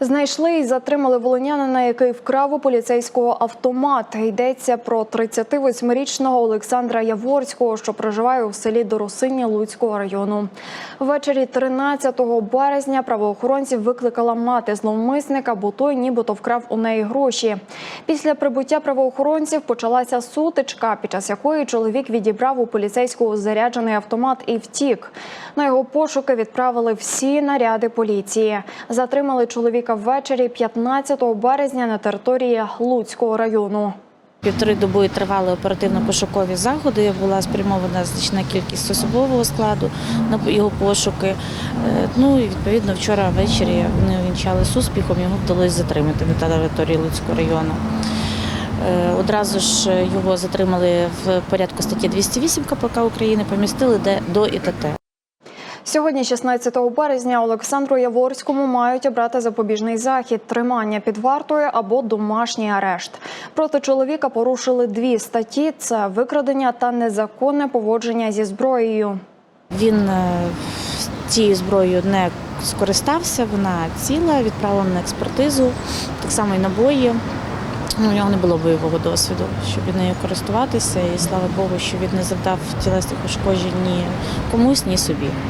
Знайшли і затримали волинянина, який вкрав у поліцейського автомат. Йдеться про 38-річного Олександра Яворського, що проживає у селі Доросині Луцького району. Ввечері 13 березня правоохоронців викликала мати зловмисника, бо той нібито вкрав у неї гроші. Після прибуття правоохоронців почалася сутичка, під час якої чоловік відібрав у поліцейського заряджений автомат і втік. На його пошуки відправили всі наряди поліції. Затримали чоловіка ввечері 15 березня на території Луцького району. Півтори доби тривали оперативно-пошукові заходи. Була спрямована значна кількість особового складу на його пошуки. Е, Ну і відповідно вчора ввечері вони увінчали з успіхом. Його вдалося затримати на території Луцького району. Е, Одразу ж його затримали в порядку статті 208 КПК України, помістили до ІТТ. Сьогодні, 16 березня, Олександру Яворському мають обрати запобіжний захід, тримання під вартою або домашній арешт. Проти чоловіка порушили дві статті: це викрадення та незаконне поводження зі зброєю. Він е, цією зброєю не скористався, вона ціла, відправлена на експертизу, так само і набої. Ну, у нього не було бойового досвіду, щоб нею користуватися, і слава Богу, що він не завдав тілесних ушкоджень ні комусь, ні собі.